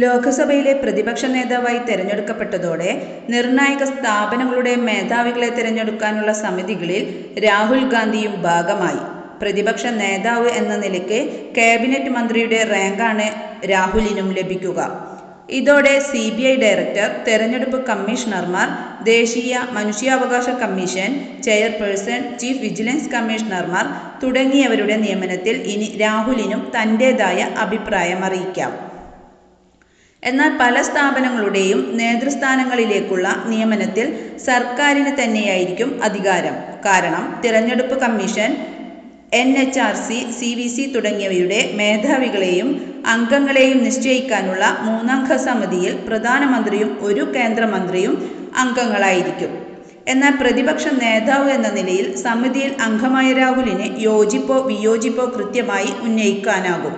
ലോക്സഭയിലെ പ്രതിപക്ഷ നേതാവായി തെരഞ്ഞെടുക്കപ്പെട്ടതോടെ നിർണായക സ്ഥാപനങ്ങളുടെ മേധാവികളെ തിരഞ്ഞെടുക്കാനുള്ള സമിതികളിൽ രാഹുൽ ഗാന്ധിയും ഭാഗമായി. പ്രതിപക്ഷ നേതാവ് എന്ന നിലയ്ക്ക് കാബിനറ്റ് മന്ത്രിയുടെ റാങ്കാണ് രാഹുലിനും ലഭിക്കുക. ഇതോടെ സി ബി ഐ ഡയറക്ടർ തെരഞ്ഞെടുപ്പ് കമ്മീഷണർമാർ ദേശീയ മനുഷ്യാവകാശ കമ്മീഷൻ ചെയർപേഴ്സൺ ചീഫ് വിജിലൻസ് കമ്മീഷണർമാർ തുടങ്ങിയവരുടെ നിയമനത്തിൽ ഇനി രാഹുലിനും തന്റേതായ അഭിപ്രായം അറിയിക്കാം. എന്നാൽ പല സ്ഥാപനങ്ങളുടെയും നേതൃസ്ഥാനങ്ങളിലേക്കുള്ള നിയമനത്തിൽ സർക്കാരിന് തന്നെയായിരിക്കും അധികാരം. കാരണം തിരഞ്ഞെടുപ്പ് commission N H R C C V C തുടങ്ങിയവയുടെ മേധാവികളെയും അംഗങ്ങളെയും നിശ്ചയിക്കാനുള്ള മൂന്നംഗ സമിതിയിൽ പ്രധാനമന്ത്രിയും ഒരു കേന്ദ്രമന്ത്രിയും അംഗങ്ങളായിരിക്കും. എന്നാൽ പ്രതിപക്ഷ നേതാവ് എന്ന നിലയിൽ സമിതിയിൽ അംഗമായ രാഹുലിന് യോജിപ്പോ വിയോജിപ്പോ കൃത്യമായി ഉന്നയിക്കാനാകും.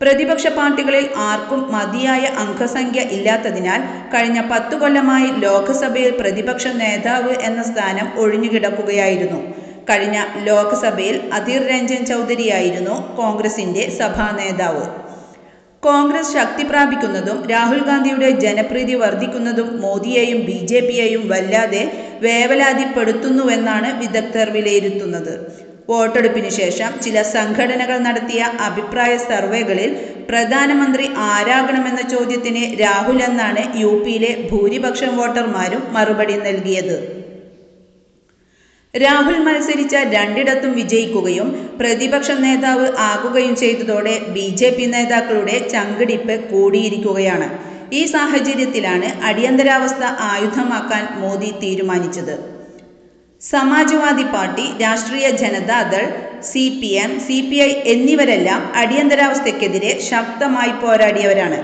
പ്രതിപക്ഷ പാർട്ടികളിൽ ആർക്കും മതിയായ അംഗസംഖ്യ ഇല്ലാത്തതിനാൽ കഴിഞ്ഞ പത്തു കൊല്ലമായി ലോക്സഭയിൽ പ്രതിപക്ഷ നേതാവ് എന്ന സ്ഥാനം ഒഴിഞ്ഞുകിടക്കുകയായിരുന്നു. കഴിഞ്ഞ ലോക്സഭയിൽ അധീർ രഞ്ജൻ ചൗധരിയായിരുന്നു കോൺഗ്രസിന്റെ സഭാ നേതാവ്. കോൺഗ്രസ് ശക്തി പ്രാപിക്കുന്നതും രാഹുൽ ഗാന്ധിയുടെ ജനപ്രീതി വർദ്ധിക്കുന്നതും മോദിയെയും ബി ജെ പിയെയും വല്ലാതെ വേവലാതിപ്പെടുത്തുന്നുവെന്നാണ് വിദഗ്ധർ വിലയിരുത്തുന്നത്. വോട്ടെടുപ്പിന് ശേഷം ചില സംഘടനകൾ നടത്തിയ അഭിപ്രായ സർവേകളിൽ പ്രധാനമന്ത്രി ആരാകണമെന്ന ചോദ്യത്തിന് രാഹുൽ എന്നാണ് യു പിയിലെ ഭൂരിപക്ഷം വോട്ടർമാരും മറുപടി നൽകിയത്. രാഹുൽ മത്സരിച്ച രണ്ടിടത്തും വിജയിക്കുകയും പ്രതിപക്ഷ നേതാവ് ആകുകയും ചെയ്തതോടെ ബി ജെ പി നേതാക്കളുടെ ചങ്കിടിപ്പ് കൂടിയിരിക്കുകയാണ്. ഈ സാഹചര്യത്തിലാണ് അടിയന്തരാവസ്ഥ ആയുധമാക്കാൻ മോദി തീരുമാനിച്ചത്. Samajwadi party Rashtriya Janata Dal C P M C P I എന്നിവരെല്ലാം അടിയന്തരാവസ്ഥയ്ക്കെതിരെ ശക്തമായി പോരാടിയവരാണ്.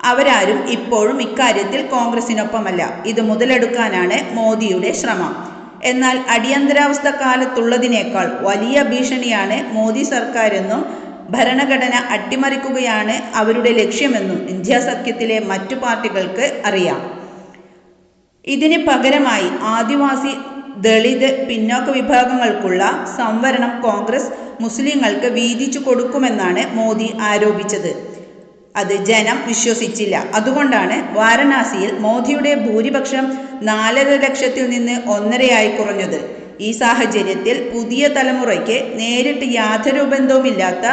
അവരാരും ഇപ്പോഴും ഇക്കാര്യത്തിൽ കോൺഗ്രസിനൊപ്പമല്ല. ഇത് മുതലെടുക്കാനാണ് മോദിയുടെ ശ്രമം. എന്നാൽ അടിയന്തരാവസ്ഥ കാലത്തുള്ളതിനേക്കാൾ വലിയ ഭീഷണിയാണ് മോദി സർക്കാരെന്നും ഭരണഘടന അട്ടിമറിക്കുകയാണ് അവരുടെ ലക്ഷ്യമെന്നും ഇന്ത്യ സഖ്യത്തിലെ മറ്റു പാർട്ടികൾക്ക് അറിയാം. ഇതിന് പകരമായി ആദിവാസി ദളിത് പിന്നോക്ക വിഭാഗങ്ങൾക്കുള്ള സംവരണം കോൺഗ്രസ് മുസ്ലിങ്ങൾക്ക് വീതിച്ചു കൊടുക്കുമെന്നാണ് മോദി ആരോപിച്ചത്. അത് ജനം വിശ്വസിച്ചില്ല. അതുകൊണ്ടാണ് വാരണാസിയിൽ മോദിയുടെ ഭൂരിപക്ഷം നാലര ലക്ഷത്തിൽ നിന്ന് ഒന്നരയായി കുറഞ്ഞത്. ഈ സാഹചര്യത്തിൽ പുതിയ തലമുറയ്ക്ക് നേരിട്ട് യാതൊരു ബന്ധവുമില്ലാത്ത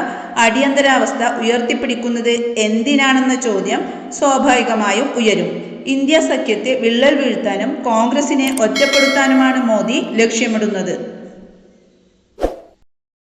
അടിയന്തരാവസ്ഥ ഉയർത്തിപ്പിടിക്കുന്നത് എന്തിനാണെന്ന ചോദ്യം സ്വാഭാവികമായും ഉയരും. ഇന്ത്യ സഖ്യത്തെ വിള്ളൽ വീഴ്ത്താനും കോൺഗ്രസിനെ ഒറ്റപ്പെടുത്താനുമാണ് മോദി ലക്ഷ്യമിടുന്നത്